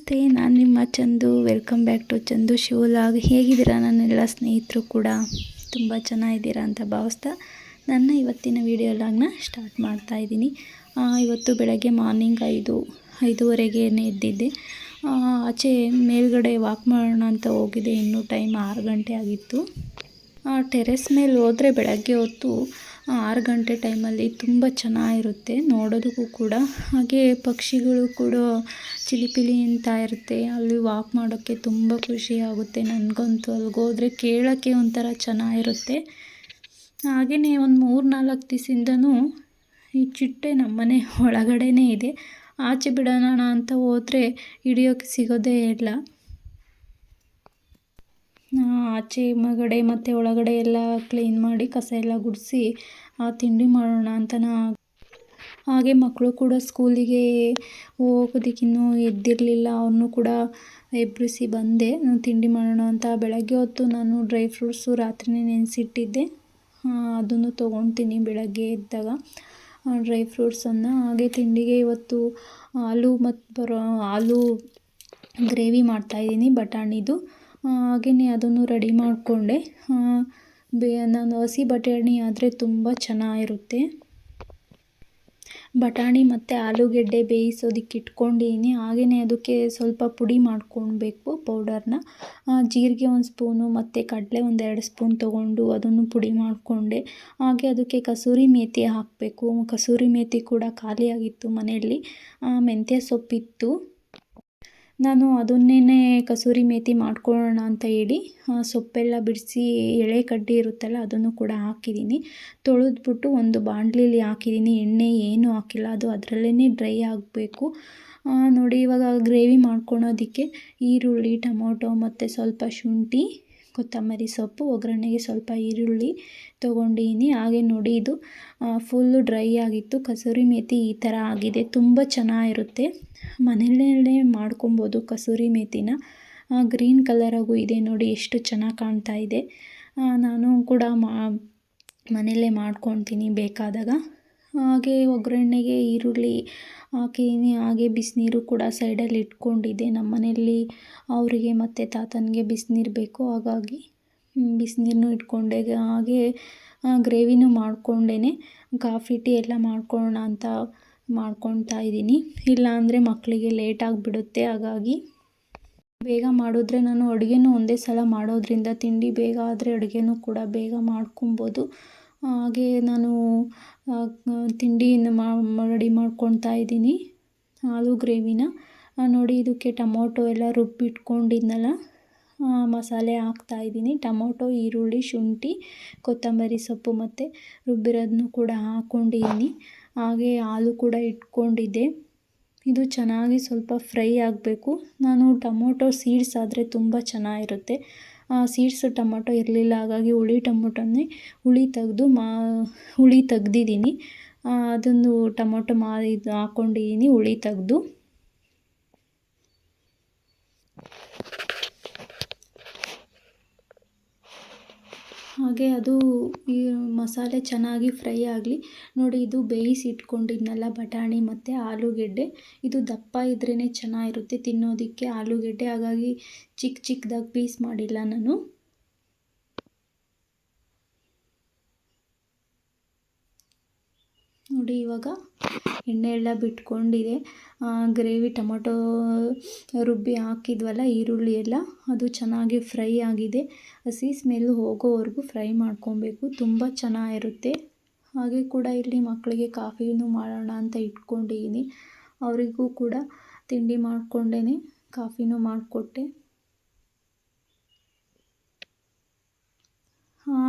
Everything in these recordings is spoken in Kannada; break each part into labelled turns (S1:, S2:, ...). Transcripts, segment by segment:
S1: ನಮಸ್ತೆ, ನಾನು ನಿಮ್ಮ Chandu. Welcome back to Chandu ಶಿವಲಾಗ್. ಹೇಗಿದ್ದೀರಾ ನನ್ನೆಲ್ಲ ಸ್ನೇಹಿತರು ಕೂಡ? ತುಂಬ ಚೆನ್ನಾಗಿದ್ದೀರಾ ಅಂತ ಭಾವಿಸ್ತಾ ನನ್ನ ಇವತ್ತಿನ ವಿಡಿಯೋ ಲಾಗ್ನ ಸ್ಟಾರ್ಟ್ ಮಾಡ್ತಾ ಇದ್ದೀನಿ. ಇವತ್ತು ಬೆಳಗ್ಗೆ ಮಾರ್ನಿಂಗ್ ಐದು, ಐದೂವರೆಗೆ ಎದ್ದಿದ್ದೆ. ಆಚೆ ಮೇಲ್ಗಡೆ ವಾಕ್ ಮಾಡೋಣ ಅಂತ ಹೋಗಿದ್ದೆ. ಇನ್ನೂ ಟೈಮ್ ಆರು ಗಂಟೆ ಆಗಿತ್ತು. ಟೆರೆಸ್ ಮೇಲೆ ಹೋದರೆ ಬೆಳಗ್ಗೆ ಹೊತ್ತು ಆರು ಗಂಟೆ ಟೈಮಲ್ಲಿ ತುಂಬ ಚೆನ್ನಾಗಿರುತ್ತೆ, ನೋಡೋದಕ್ಕೂ ಕೂಡ. ಹಾಗೆ ಪಕ್ಷಿಗಳು ಕೂಡ ಚಿಲಿಪಿಲಿ ಅಂತ ಇರುತ್ತೆ, ಅಲ್ಲಿ ವಾಕ್ ಮಾಡೋಕ್ಕೆ ತುಂಬ ಖುಷಿ ಆಗುತ್ತೆ ನನಗಂತೂ. ಅಲ್ಲಿಗೆ ಹೋದರೆ ಕೇಳೋಕ್ಕೆ ಒಂಥರ ಚೆನ್ನಾಗಿರುತ್ತೆ. ಹಾಗೆಯೇ ಒಂದು ಮೂರು ನಾಲ್ಕು ದಿವಸದಿಂದನೂ ಈ ಚಿಟ್ಟೆ ನಮ್ಮನೆ ಒಳಗಡೆಯೇ ಇದೆ. ಆಚೆ ಬಿಡೋಣ ಅಂತ ಹೋದರೆ ಹಿಡಿಯೋಕ್ಕೆ ಸಿಗೋದೇ ಇಲ್ಲ. ಆಚೆ ಮಗಡೆ ಮತ್ತು ಒಳಗಡೆ ಎಲ್ಲ ಕ್ಲೀನ್ ಮಾಡಿ ಕಸ ಎಲ್ಲ ಗುಡಿಸಿ ತಿಂಡಿ ಮಾಡೋಣ ಅಂತ ನಾ ಹಾಗೆ ಮಕ್ಕಳು ಕೂಡ ಸ್ಕೂಲಿಗೆ ಹೋಗೋದಕ್ಕಿನ್ನೂ ಎದ್ದಿರಲಿಲ್ಲ. ಅವ್ರನ್ನೂ ಕೂಡ ಎಬ್ಬಿಸಿ ಬಂದೆ. ನಾನು ತಿಂಡಿ ಮಾಡೋಣ ಅಂತ ಬೆಳಗ್ಗೆ ಹೊತ್ತು ನಾನು ಡ್ರೈ ಫ್ರೂಟ್ಸು ರಾತ್ರಿನೇ ನೆನೆಸಿಟ್ಟಿದ್ದೆ. ಅದನ್ನು ತೊಗೊತೀನಿ ಬೆಳಗ್ಗೆ ಎದ್ದಾಗ. ಡ್ರೈ ಫ್ರೂಟ್ಸನ್ನು ಹಾಗೆ ತಿಂಡಿಗೆ ಇವತ್ತು ಆಲೂ ಮತ್ತು ಬರೋ ಆಲೂ ಗ್ರೇವಿ ಮಾಡ್ತಾಯಿದ್ದೀನಿ ಬಟಾಣಿದು. ಹಾಗೆಯೇ ಅದನ್ನು ರೆಡಿ ಮಾಡಿಕೊಂಡೆ. ಬೇ, ನಾನು ಹಸಿ ಬಟಾಣಿ ಆದರೆ ತುಂಬ ಚೆನ್ನಾಗಿರುತ್ತೆ. ಬಟಾಣಿ ಮತ್ತು ಆಲೂಗೆಡ್ಡೆ ಬೇಯಿಸೋದಕ್ಕೆ ಇಟ್ಕೊಂಡಿದ್ದೀನಿ ಹಾಗೆಯೇ ಅದಕ್ಕೆ ಸ್ವಲ್ಪ ಪುಡಿ ಮಾಡ್ಕೊಳ್ಬೇಕು ಪೌಡರ್ನ. ಜೀರಿಗೆ ಒಂದು ಸ್ಪೂನು ಮತ್ತು ಕಡಲೆ ಒಂದು ಎರಡು ಸ್ಪೂನ್ ತೊಗೊಂಡು ಅದನ್ನು ಪುಡಿ ಮಾಡಿಕೊಂಡೆ. ಹಾಗೆ ಅದಕ್ಕೆ ಕಸೂರಿ ಮೇಥಿ ಹಾಕಬೇಕು. ಕಸೂರಿ ಮೇಥಿ ಕೂಡ ಖಾಲಿಯಾಗಿತ್ತು ಮನೆಯಲ್ಲಿ. ಮೆಂತ್ಯ ಸೊಪ್ಪಿತ್ತು. ನಾನು ಅದನ್ನೇ ಕಸೂರಿ ಮೇಥಿ ಮಾಡ್ಕೊಳ್ಳೋಣ ಅಂತ ಹೇಳಿ ಸೊಪ್ಪೆಲ್ಲ ಬಿಡಿಸಿ ಎಳೆ ಕಡ್ಡಿ ಇರುತ್ತಲ್ಲ ಅದನ್ನು ಕೂಡ ಹಾಕಿದ್ದೀನಿ. ತೊಳೆದ್ಬಿಟ್ಟು ಒಂದು ಬಾಣಲಿಲಿ ಹಾಕಿದ್ದೀನಿ. ಎಣ್ಣೆ ಏನೂ ಹಾಕಿಲ್ಲ. ಅದು ಅದರಲ್ಲೇ ಡ್ರೈ ಆಗಬೇಕು. ನೋಡಿ ಇವಾಗ ಗ್ರೇವಿ ಮಾಡ್ಕೊಳೋದಕ್ಕೆ ಈರುಳ್ಳಿ, ಟೊಮೊಟೊ ಮತ್ತು ಸ್ವಲ್ಪ ಶುಂಠಿ ಕೊತ್ತಂಬರಿ ಸೊಪ್ಪು, ಒಗ್ಗರಣೆಗೆ ಸ್ವಲ್ಪ ಈರುಳ್ಳಿ ತೊಗೊಂಡಿದ್ದೀನಿ. ಹಾಗೆ ನೋಡಿ, ಇದು ಫುಲ್ಲು ಡ್ರೈ ಆಗಿತ್ತು. ಕಸೂರಿ ಮೇಥಿ ಈ ಥರ ಆಗಿದೆ. ತುಂಬ ಚೆನ್ನಾಗಿರುತ್ತೆ. ಮನೆಯಲ್ಲೇ ಮಾಡ್ಕೊಬೋದು ಕಸೂರಿ ಮೇಥಿನ ಗ್ರೀನ್ ಕಲರಾಗೂ ಇದೆ ನೋಡಿ, ಎಷ್ಟು ಚೆನ್ನಾಗಿ ಕಾಣ್ತಾ ಇದೆ. ನಾನು ಕೂಡ ಮಾ, ಮನೆಯಲ್ಲೇ ಮಾಡ್ಕೊತೀನಿ ಬೇಕಾದಾಗ. ಹಾಗೆ ಒಗ್ಗರಣೆಗೆ ಈರುಳ್ಳಿ ಹಾಕಿದ್ದೀನಿ ಹಾಗೆ ಬಿಸಿನೀರು ಕೂಡ ಸೈಡಲ್ಲಿ ಇಟ್ಕೊಂಡಿದ್ದೆ. ನಮ್ಮ ಮನೆಯಲ್ಲಿ ಅವರಿಗೆ ಮತ್ತು ತಾತನಿಗೆ ಬಿಸಿನೀರು ಬೇಕು. ಹಾಗಾಗಿ ಬಿಸಿನೀರನ್ನು ಇಟ್ಕೊಂಡೆ. ಹಾಗೆ ಗ್ರೇವಿನೂ ಮಾಡಿಕೊಂಡೇನೆ. ಕಾಫಿ, ಟೀ ಎಲ್ಲ ಮಾಡ್ಕೊಳ್ಳೋಣ ಅಂತ ಮಾಡ್ಕೊತಾ ಇದ್ದೀನಿ. ಇಲ್ಲಾಂದರೆ ಮಕ್ಕಳಿಗೆ ಲೇಟ್ ಆಗಿಬಿಡುತ್ತೆ. ಹಾಗಾಗಿ, ಬೇಗ ಮಾಡಿದ್ರೆ ನಾನು ಅಡುಗೆನೂ ಒಂದೇ ಸಲ ಮಾಡೋದ್ರಿಂದ ತಿಂಡಿ ಬೇಗ ಆದರೆ ಅಡುಗೆನೂ ಕೂಡ ಬೇಗ ಮಾಡ್ಕೊಬೋದು. ಹಾಗೆ ನಾನು ತಿಂಡಿಯನ್ನು ಮಾ, ರೆಡಿ ಮಾಡ್ಕೊಳ್ತಾ ಇದ್ದೀನಿ. ಆಲೂ ಗ್ರೇವಿನ. ನೋಡಿ ಇದಕ್ಕೆ ಟೊಮೊಟೊ ಎಲ್ಲ ರುಬ್ಬಿಟ್ಕೊಂಡಿದ್ನಲ್ಲ ಮಸಾಲೆ ಹಾಕ್ತಾ ಇದ್ದೀನಿ. ಟೊಮೊಟೊ, ಈರುಳ್ಳಿ, ಶುಂಠಿ, ಕೊತ್ತಂಬರಿ ಸೊಪ್ಪು ಮತ್ತು ರುಬ್ಬಿರೋದನ್ನು ಕೂಡ ಹಾಕ್ಕೊಂಡಿದ್ದೀನಿ ಹಾಗೆ ಹಾಲು ಕೂಡ ಇಟ್ಕೊಂಡಿದ್ದೆ. ಇದು ಚೆನ್ನಾಗಿ ಸ್ವಲ್ಪ ಫ್ರೈ ಆಗಬೇಕು. ನಾನು ಟೊಮೊಟೊ ಸೀಡ್ಸ್ ಆದರೆ ತುಂಬ ಚೆನ್ನಾಗಿರುತ್ತೆ. ಸೀಡ್ಸ್ ಟೊಮೊಟೊ ಇರಲಿಲ್ಲ, ಹಾಗಾಗಿ ಹುಳಿ ಟೊಮೊಟೊನೇ ಹುಳಿ ತೆಗೆದು ಮಾ, ಹುಳಿ ತೆಗ್ದಿದ್ದೀನಿ. ಅದನ್ನು ಟೊಮೊಟೊ ಮಾ ಇದು ಹಾಕ್ಕೊಂಡಿದ್ದೀನಿ ಹುಳಿ ತೆಗೆದು. ಹಾಗೆ ಅದು ಈ ಮಸಾಲೆ ಚೆನ್ನಾಗಿ ಫ್ರೈ ಆಗಲಿ. ನೋಡಿ, ಇದು ಬೇಯಿಸಿ ಇಟ್ಕೊಂಡಿದ್ನಲ್ಲ ಬಟಾಣಿ ಮತ್ತು ಆಲೂಗೆಡ್ಡೆ. ಇದು ದಪ್ಪ ಇದ್ರೇ ಚೆನ್ನಾಗಿರುತ್ತೆ ತಿನ್ನೋದಕ್ಕೆ. ಆಲೂಗೆಡ್ಡೆ ಹಾಗಾಗಿ ಚಿಕ್ಕ ಚಿಕ್ಕದಾಗಿ ಪೀಸ್ ಮಾಡಿಲ್ಲ ನಾನು. ನೋಡಿ ಇವಾಗ ಎಣ್ಣೆ ಎಲ್ಲ ಬಿಟ್ಕೊಂಡಿದೆ ಗ್ರೇವಿ, ಟೊಮೊಟೊ, ರುಬ್ಬಿ ಹಾಕಿದ್ವಲ್ಲ, ಈರುಳ್ಳಿ ಎಲ್ಲ, ಅದು ಚೆನ್ನಾಗಿ ಫ್ರೈ ಆಗಿದೆ. ಹಸಿ ಸ್ಮೆಲ್ ಹೋಗೋವರೆಗೂ ಫ್ರೈ ಮಾಡ್ಕೊಬೇಕು. ತುಂಬ ಚೆನ್ನಾಗಿರುತ್ತೆ. ಹಾಗೆ ಕೂಡ ಇಲ್ಲಿ ಮಕ್ಕಳಿಗೆ ಕಾಫಿನೂ ಮಾಡೋಣ ಅಂತ ಇಟ್ಕೊಂಡಿದ್ದೀನಿ. ಅವರಿಗೂ ಕೂಡ ತಿಂಡಿ ಮಾಡಿಕೊಂಡೇ ಕಾಫಿನೂ ಮಾಡಿಕೊಟ್ಟೆ.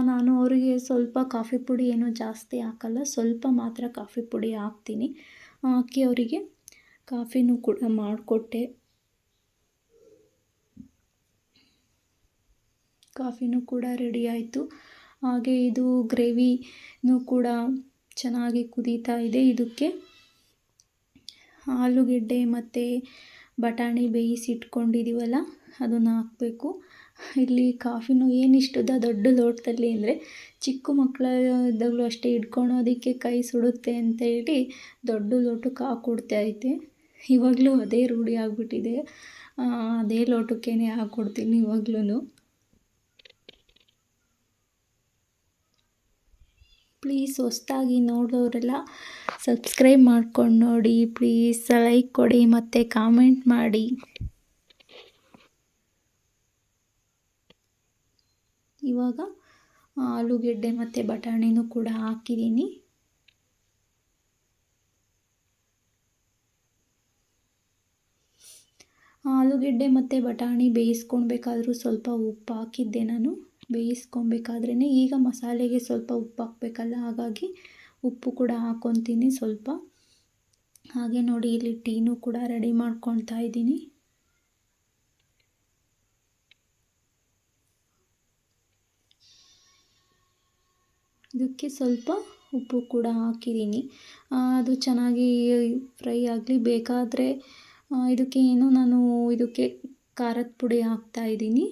S1: ನಾನು ಅವರಿಗೆ ಸ್ವಲ್ಪ ಕಾಫಿ ಪುಡಿ ಏನು ಜಾಸ್ತಿ ಹಾಕಲ್ಲ, ಸ್ವಲ್ಪ ಮಾತ್ರ ಕಾಫಿ ಪುಡಿ ಹಾಕ್ತೀನಿ. ಹಾಕಿ ಅವರಿಗೆ ಕಾಫಿನೂ ಕೂಡ ಮಾಡಿಕೊಟ್ಟೆ. ಕಾಫಿನೂ ಕೂಡ ರೆಡಿ ಆಯಿತು. ಹಾಗೆ ಇದು ಗ್ರೇವಿನೂ ಕೂಡ ಚೆನ್ನಾಗಿ ಕುದೀತಾ ಇದೆ ಇದಕ್ಕೆ. ಆಲೂಗೆಡ್ಡೆ ಮತ್ತು ಬಟಾಣಿ ಬೇಯಿಸಿಟ್ಕೊಂಡಿದ್ದೀವಲ್ಲ ಅದನ್ನು ಹಾಕಬೇಕು. ಇಲ್ಲಿ ಕಾಫಿನೂ ಇಷ್ಟದ ದೊಡ್ಡ ಲೋಟದಲ್ಲಿ ಅಂದರೆ ಚಿಕ್ಕ ಮಕ್ಕಳ ಇದ್ದಾಗಲೂ ಅಷ್ಟೇ ಹಿಡ್ಕೊಳೋದಕ್ಕೆ ಕೈ ಸುಡುತ್ತೆ ಅಂತ ಹೇಳಿ ದೊಡ್ಡ ಲೋಟಕ್ಕೆ ಹಾಕ್ಕೊಡ್ತಾ ಐತೆ ಇವಾಗಲೂ ಅದೇ ರೂಢಿ ಆಗಿಬಿಟ್ಟಿದೆ. ಅದೇ ಲೋಟಕ್ಕೇನೆ ಹಾಕ್ಕೊಡ್ತೀನಿ ಇವಾಗ್ಲೂ ಪ್ಲೀಸ್ ಹೊಸ್ದಾಗಿ ನೋಡೋರೆಲ್ಲ ಸಬ್ಸ್ಕ್ರೈಬ್ ಮಾಡ್ಕೊಂಡು ನೋಡಿ. ಪ್ಲೀಸ್ ಲೈಕ್ ಕೊಡಿ ಮತ್ತು ಕಾಮೆಂಟ್ ಮಾಡಿ. ಇವಾಗ ಆಲೂಗೆಡ್ಡೆ ಮತ್ತು ಬಟಾಣಿನೂ ಕೂಡ ಹಾಕಿದ್ದೀನಿ. ಆಲೂಗೆಡ್ಡೆ ಮತ್ತು ಬಟಾಣಿ ಬೇಯಿಸ್ಕೊಳ್ಬೇಕಾದ್ರೂ ಸ್ವಲ್ಪ ಉಪ್ಪು ಹಾಕಿದ್ದೆ ನಾನು. ಬೇಯಿಸ್ಕೊಬೇಕಾದ್ರೇ ಈಗ ಮಸಾಲೆಗೆ ಸ್ವಲ್ಪ ಉಪ್ಪು ಹಾಕಬೇಕಲ್ಲ, ಹಾಗಾಗಿ ಉಪ್ಪು ಕೂಡ ಹಾಕ್ಕೊತೀನಿ ಸ್ವಲ್ಪ. ಹಾಗೆ ನೋಡಿ ಇಲ್ಲಿ ಟೀನೂ ಕೂಡ ರೆಡಿ ಮಾಡ್ಕೊಳ್ತಾ ಇದ್ದೀನಿ. ಇದಕ್ಕೆ ಸ್ವಲ್ಪ ಉಪ್ಪು ಕೂಡ ಹಾಕಿದ್ದೀನಿ. ಅದು ಚೆನ್ನಾಗಿ ಫ್ರೈ ಆಗಲಿ, ಬೇಕಾದರೆ ಇದಕ್ಕೆ ಏನು ನಾನು ಇದಕ್ಕೆ ಖಾರದ ಪುಡಿ ಹಾಕ್ತಾಯಿದ್ದೀನಿ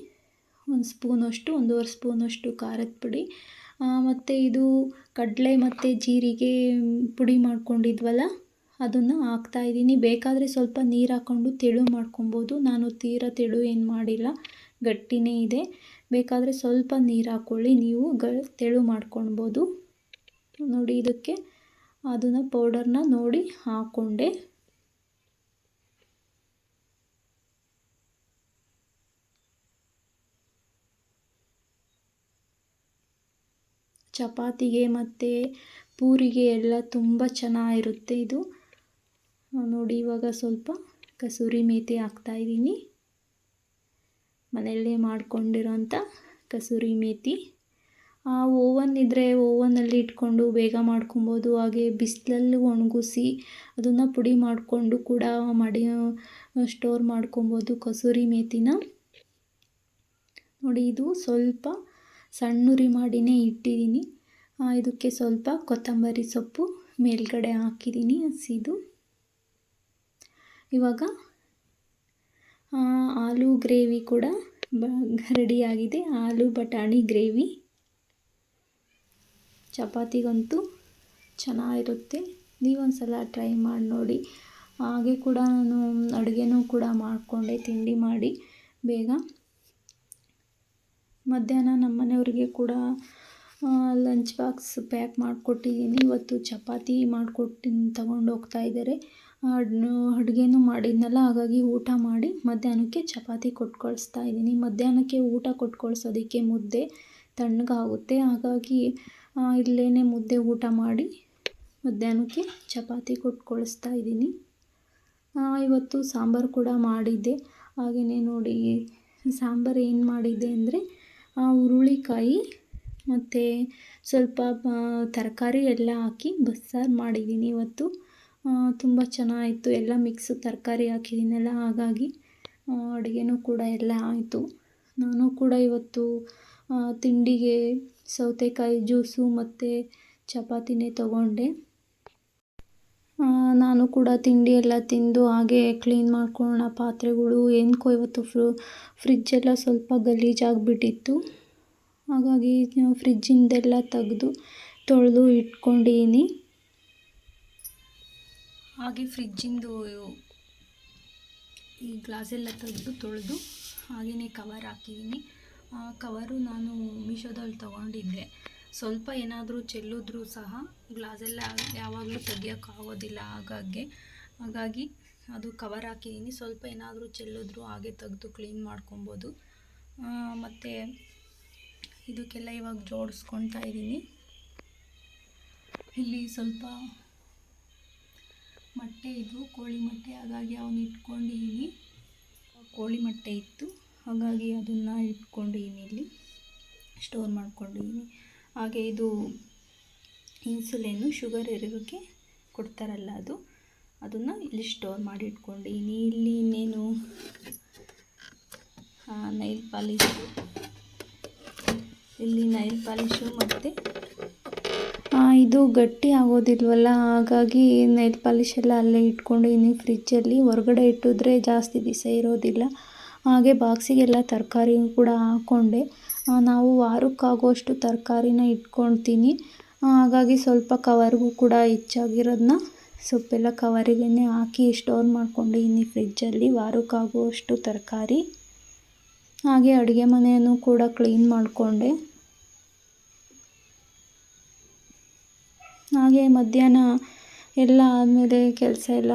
S1: ಒಂದು ಸ್ಪೂನಷ್ಟು, ಒಂದೂವರೆ ಸ್ಪೂನಷ್ಟು ಖಾರದ ಪುಡಿ. ಮತ್ತು ಇದು ಕಡಲೆ ಮತ್ತು ಜೀರಿಗೆ ಪುಡಿ ಮಾಡ್ಕೊಂಡಿದ್ವಲ್ಲ, ಅದನ್ನು ಹಾಕ್ತಾಯಿದ್ದೀನಿ ಬೇಕಾದರೆ ಸ್ವಲ್ಪ ನೀರು ಹಾಕ್ಕೊಂಡು ತೆಳು ಮಾಡ್ಕೊಬೋದು. ನಾನು ತೀರಾ ತೆಳು ಏನು ಮಾಡಿಲ್ಲ, ಗಟ್ಟಿನೇ ಇದೆ. ಬೇಕಾದರೆ ಸ್ವಲ್ಪ ನೀರು ಹಾಕ್ಕೊಳ್ಳಿ ನೀವು ಗ, ತೆಳು ಮಾಡ್ಕೊಳ್ಬೋದು. ನೋಡಿ, ಇದಕ್ಕೆ ಅದನ್ನು ಪೌಡರ್ನ ನೋಡಿ ಹಾಕ್ಕೊಂಡೆ ಚಪಾತಿಗೆ ಮತ್ತು ಪೂರಿಗೆ ಎಲ್ಲ ತುಂಬ ಚೆನ್ನಾಗಿರುತ್ತೆ ಇದು. ನೋಡಿ, ಇವಾಗ ಸ್ವಲ್ಪ ಕಸೂರಿ ಮೇಥಿ ಹಾಕ್ತಾಯಿದ್ದೀನಿ ಮನೆಯಲ್ಲೇ ಮಾಡ್ಕೊಂಡಿರೋಂಥ ಕಸೂರಿ ಮೇಥಿ ಓವನ್ ಇದ್ದರೆ ಓವನಲ್ಲಿ ಇಟ್ಕೊಂಡು ಬೇಗ ಮಾಡ್ಕೊಬೋದು. ಹಾಗೆ ಬಿಸಿಲಲ್ಲಿ ಒಣಗಿಸಿ ಅದನ್ನು ಪುಡಿ ಮಾಡಿಕೊಂಡು ಕೂಡ ಮಾಡಿ ಸ್ಟೋರ್ ಮಾಡ್ಕೊಬೋದು ಕಸೂರಿ ಮೇಥಿನ ನೋಡಿ, ಇದು ಸ್ವಲ್ಪ ಸಣ್ಣುರಿ ಮಾಡಿನೇ ಇಟ್ಟಿದ್ದೀನಿ. ಇದಕ್ಕೆ ಸ್ವಲ್ಪ ಕೊತ್ತಂಬರಿ ಸೊಪ್ಪು ಮೇಲ್ಗಡೆ ಹಾಕಿದ್ದೀನಿ ಹಸಿದು. ಇವಾಗ ಆಲೂ ಗ್ರೇವಿ ಕೂಡ ಬ ರೆಡಿಯಾಗಿದೆ ಆಲೂ ಬಟಾಣಿ ಗ್ರೇವಿ. ಚಪಾತಿಗಂತೂ ಚೆನ್ನಾಗಿರುತ್ತೆ. ನೀವೊಂದು ಸಲ ಟ್ರೈ ಮಾಡಿ ನೋಡಿ. ಹಾಗೆ ಕೂಡ ನಾನು ಅಡುಗೆನೂ ಕೂಡ ಮಾಡಿಕೊಂಡೆ, ತಿಂಡಿ ಮಾಡಿ. ಬೇಗ. ಮಧ್ಯಾಹ್ನ ನಮ್ಮ ಮನೆಯವ್ರಿಗೆ ಕೂಡ ಲಂಚ್ ಬಾಕ್ಸ್ ಪ್ಯಾಕ್ ಮಾಡಿಕೊಟ್ಟಿದ್ದೀನಿ. ಇವತ್ತು ಚಪಾತಿ ಮಾಡಿಕೊಟ್ಟು ತಗೊಂಡು ಹೋಗ್ತಾ ಇದ್ದಾರೆ. ಅಡುಗೆನೂ ಮಾಡಿದ್ನಲ್ಲ, ಹಾಗಾಗಿ ಊಟ ಮಾಡಿ ಮಧ್ಯಾಹ್ನಕ್ಕೆ ಚಪಾತಿ ಕೊಟ್ಟು ಕಳಿಸ್ತಾ ಇದ್ದೀನಿ. ಮಧ್ಯಾಹ್ನಕ್ಕೆ ಊಟ ಕೊಟ್ಟು ಕಳ್ಸೋದಕ್ಕೆ ಮುದ್ದೆ ತಣ್ಣಗಾಗುತ್ತೆ. ಹಾಗಾಗಿ ಇಲ್ಲೇ ಮುದ್ದೆ ಊಟ ಮಾಡಿ ಮಧ್ಯಾಹ್ನಕ್ಕೆ ಚಪಾತಿ ಕೊಟ್ಟು ಕಳಿಸ್ತಾ ಇದ್ದೀನಿ ಇವತ್ತು ಸಾಂಬಾರು ಕೂಡ ಮಾಡಿದ್ದೆ. ಹಾಗೆಯೇ ನೋಡಿ, ಸಾಂಬಾರು ಏನು ಮಾಡಿದ್ದೆ ಅಂದರೆ ಹುರುಳಿಕಾಯಿ ಮತ್ತು ಸ್ವಲ್ಪ ತರಕಾರಿ ಎಲ್ಲ ಹಾಕಿ ಬಸ್ಸಾರು ಮಾಡಿದ್ದೀನಿ ಇವತ್ತು. ತುಂಬ ಚೆನ್ನಾಗಿತ್ತು ಎಲ್ಲ ಮಿಕ್ಸು ತರಕಾರಿ ಹಾಕಿದ್ದೀನಲ್ಲ ಹಾಗಾಗಿ ಅಡುಗೆನೂ ಕೂಡ ಎಲ್ಲ ಆಯಿತು. ನಾನು ಕೂಡ ಇವತ್ತು ತಿಂಡಿಗೆ ಸೌತೆಕಾಯಿ ಜ್ಯೂಸು ಮತ್ತು ಚಪಾತಿನೇ ತಗೊಂಡೆ. ನಾನು ಕೂಡ ತಿಂಡಿ ಎಲ್ಲ ತಿಂದು ಹಾಗೆ ಕ್ಲೀನ್ ಮಾಡ್ಕೊಳ್ಳೋಣ. ಪಾತ್ರೆಗಳು ಏನಕ್ಕೋ ಇವತ್ತು ಫ್ರು ಫ್ರಿಜ್ಜೆಲ್ಲ ಸ್ವಲ್ಪ ಗಲೀಜಾಗಿಬಿಟ್ಟಿತ್ತು. ಹಾಗಾಗಿ ಫ್ರಿಜ್ಜಿಂದೆಲ್ಲ ತೆಗೆದು, ತೊಳೆದು ಇಟ್ಕೊಂಡಿದ್ದೀನಿ ಹಾಗೆ ಫ್ರಿಜ್ಜಿಂದು ಈ ಗ್ಲಾಸೆಲ್ಲ ತೆಗೆದು ತೊಳೆದು ಹಾಗೆಯೇ ಕವರ್ ಹಾಕಿದ್ದೀನಿ. ಕವರು ನಾನು ಮೀಶೋದಲ್ಲಿ ತೊಗೊಂಡಿದ್ದೆ. ಸ್ವಲ್ಪ ಏನಾದರೂ ಚೆಲ್ಲಿದ್ರೂ ಸಹ ಗ್ಲಾಸೆಲ್ಲ ಯಾವಾಗಲೂ ತೆಗಿಯೋಕ್ಕಾಗೋದಿಲ್ಲ ಹಾಗಾಗಿ ಹಾಗಾಗಿ ಅದು ಕವರ್ ಹಾಕಿದ್ದೀನಿ. ಸ್ವಲ್ಪ ಏನಾದರೂ ಚೆಲ್ಲಿದ್ರೂ ಹಾಗೆ ತೆಗೆದು ಕ್ಲೀನ್ ಮಾಡ್ಕೊಬೋದು. ಮತ್ತು ಇದಕ್ಕೆಲ್ಲ ಇವಾಗ ಜೋಡಿಸ್ಕೊತಾ ಇದ್ದೀನಿ. ಇಲ್ಲಿ ಸ್ವಲ್ಪ ಮೊಟ್ಟೆ ಇದ್ವು ಕೋಳಿ ಮೊಟ್ಟೆ. ಹಾಗಾಗಿ ಅವನ್ನ ಇಟ್ಕೊಂಡಿದ್ದೀನಿ ಕೋಳಿ ಮೊಟ್ಟೆ ಇತ್ತು. ಹಾಗಾಗಿ ಅದನ್ನು ಇಟ್ಕೊಂಡಿದ್ದೀನಿ ಇಲ್ಲಿ. ಸ್ಟೋರ್ ಮಾಡ್ಕೊಂಡಿದ್ದೀನಿ ಹಾಗೆ ಇದು ಇನ್ಸುಲಿನ್ನು ಶುಗರ್ ಇರೋಕ್ಕೆ ಕೊಡ್ತಾರಲ್ಲ ಅದು. ಅದನ್ನು ಇಲ್ಲಿ ಸ್ಟೋರ್ ಮಾಡಿ ಇಟ್ಕೊಂಡಿದ್ದೀನಿ ಇಲ್ಲಿ ಇನ್ನೇನು ನೈಲ್ ಪಾಲಿಶು ಇಲ್ಲಿ ನೈಲ್ ಪಾಲಿಶು ಮತ್ತು ಇದು ಗಟ್ಟಿ ಆಗೋದಿಲ್ವಲ್ಲ? ಹಾಗಾಗಿ ನೈಲ್ ಪಾಲಿಶ್ ಎಲ್ಲ ಅಲ್ಲೇ ಇಟ್ಕೊಂಡಿದ್ದೀನಿ ಫ್ರಿಜ್ಜಲ್ಲಿ ಹೊರಗಡೆ ಇಟ್ಟಿದ್ರೆ ಜಾಸ್ತಿ ದಿವಸ ಇರೋದಿಲ್ಲ. ಹಾಗೆ ಬಾಕ್ಸಿಗೆಲ್ಲ ತರಕಾರಿ ಕೂಡ ಹಾಕ್ಕೊಂಡೆ ನಾವು ವಾರಕ್ಕಾಗುವಷ್ಟು ತರಕಾರಿನ ಇಟ್ಕೊಳ್ತೀನಿ. ಹಾಗಾಗಿ ಸ್ವಲ್ಪ ಕವರ್ಗೂ ಕೂಡ ಹೆಚ್ಚಾಗಿರೋದನ್ನ ಸೊಪ್ಪೆಲ್ಲ ಕವರಿಗೇ ಹಾಕಿ ಸ್ಟೋರ್ ಮಾಡ್ಕೊಂಡಿದ್ದೀನಿ ಫ್ರಿಜ್ಜಲ್ಲಿ ವಾರಕ್ಕಾಗುವಷ್ಟು ತರಕಾರಿ. ಹಾಗೆ ಅಡುಗೆ ಮನೆಯನ್ನು ಕೂಡ ಕ್ಲೀನ್ ಮಾಡಿಕೊಂಡೆ. ಹಾಗೆ ಮಧ್ಯಾಹ್ನ ಎಲ್ಲ ಆದಮೇಲೆ ಕೆಲಸ ಎಲ್ಲ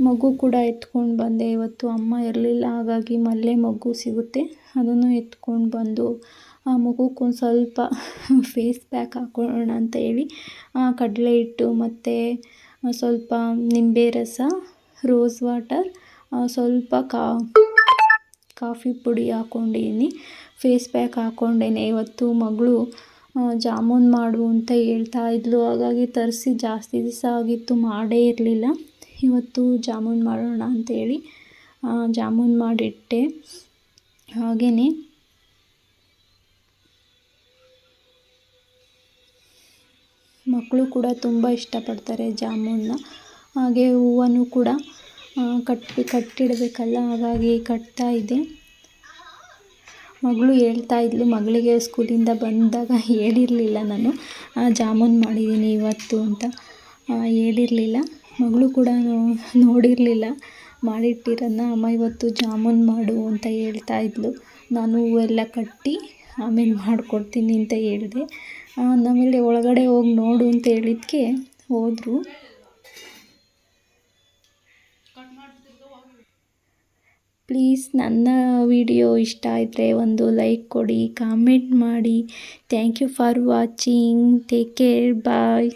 S1: ಮಗು ಕೂಡ ಎತ್ಕೊಂಡು ಬಂದೆ. ಇವತ್ತು ಅಮ್ಮ ಇರಲಿಲ್ಲ, ಹಾಗಾಗಿ ಮಲ್ಲೆ ಮಗು ಸಿಗುತ್ತೆ. ಅದನ್ನು ಎತ್ಕೊಂಡು ಬಂದು ಆ ಮಗುಕ್ಕೊಂದು ಸ್ವಲ್ಪ ಫೇಸ್ ಪ್ಯಾಕ್ ಹಾಕೊಳ್ಳೋಣ ಅಂತ ಹೇಳಿ ಕಡಲೆ ಹಿಟ್ಟು ಮತ್ತು ಸ್ವಲ್ಪ ನಿಂಬೆ ರಸ ರೋಸ್ ವಾಟರ್ ಸ್ವಲ್ಪ ಕಾಫಿ ಪುಡಿ ಹಾಕ್ಕೊಂಡಿದ್ದೀನಿ ಫೇಸ್ ಪ್ಯಾಕ್ ಹಾಕ್ಕೊಂಡೇನೆ ಇವತ್ತು ಮಗಳು ಜಾಮೂನ್ ಮಾಡು ಅಂತ ಹೇಳ್ತಾ ಇದ್ಲು. ಹಾಗಾಗಿ ತರಿಸಿ ಜಾಸ್ತಿ ದಿವಸ ಆಗಿತ್ತು, ಮಾಡೇ ಇರಲಿಲ್ಲ. ಇವತ್ತು ಜಾಮೂನ್ ಮಾಡೋಣ ಅಂತೇಳಿ ಜಾಮೂನ್ ಮಾಡಿಟ್ಟೆ. ಹಾಗೆಯೇ ಮಕ್ಕಳು ಕೂಡ ತುಂಬ ಇಷ್ಟಪಡ್ತಾರೆ ಜಾಮೂನ್ನ. ಹಾಗೆ ಹೂವನ್ನು ಕೂಡ ಕಟ್ಟಿ, ಕಟ್ಟಿಡಬೇಕಲ್ಲ. ಹಾಗಾಗಿ ಕಟ್ತಾ ಇದ್ದೆ ಮಗಳು ಹೇಳ್ತಾ ಇದ್ಲು, ಮಗಳಿಗೆ ಸ್ಕೂಲಿಂದ ಬಂದಾಗ ಹೇಳಿರಲಿಲ್ಲ ನಾನು. ಜಾಮೂನ್ ಮಾಡಿದ್ದೀನಿ ಇವತ್ತು ಅಂತ. ಹೇಳಿರಲಿಲ್ಲ. ಮಗಳು ಕೂಡ ನೋಡಿರಲಿಲ್ಲ. ಮಾಡಿಟ್ಟಿರೋದನ್ನ, ಅಮ್ಮ, ಇವತ್ತು ಜಾಮೂನ್ ಮಾಡು ಅಂತ ಹೇಳ್ತಾ ಇದ್ಲು. ನಾನು ಹೂವೆಲ್ಲ ಕಟ್ಟಿ ಆಮೇಲೆ ಮಾಡಿಕೊಡ್ತೀನಿ ಅಂತ ಹೇಳಿದೆ. ಆಮೇಲೆ ಒಳಗಡೆ ಹೋಗಿ ನೋಡು ಅಂತ ಹೇಳಿದ್ಕೆ ಹೋದರು. ಪ್ಲೀಸ್ ನನ್ನ ವಿಡಿಯೋ ಇಷ್ಟ ಆದರೆ ಒಂದು ಲೈಕ್ ಕೊಡಿ, ಕಾಮೆಂಟ್ ಮಾಡಿ. Thank you for watching. Take care. Bye.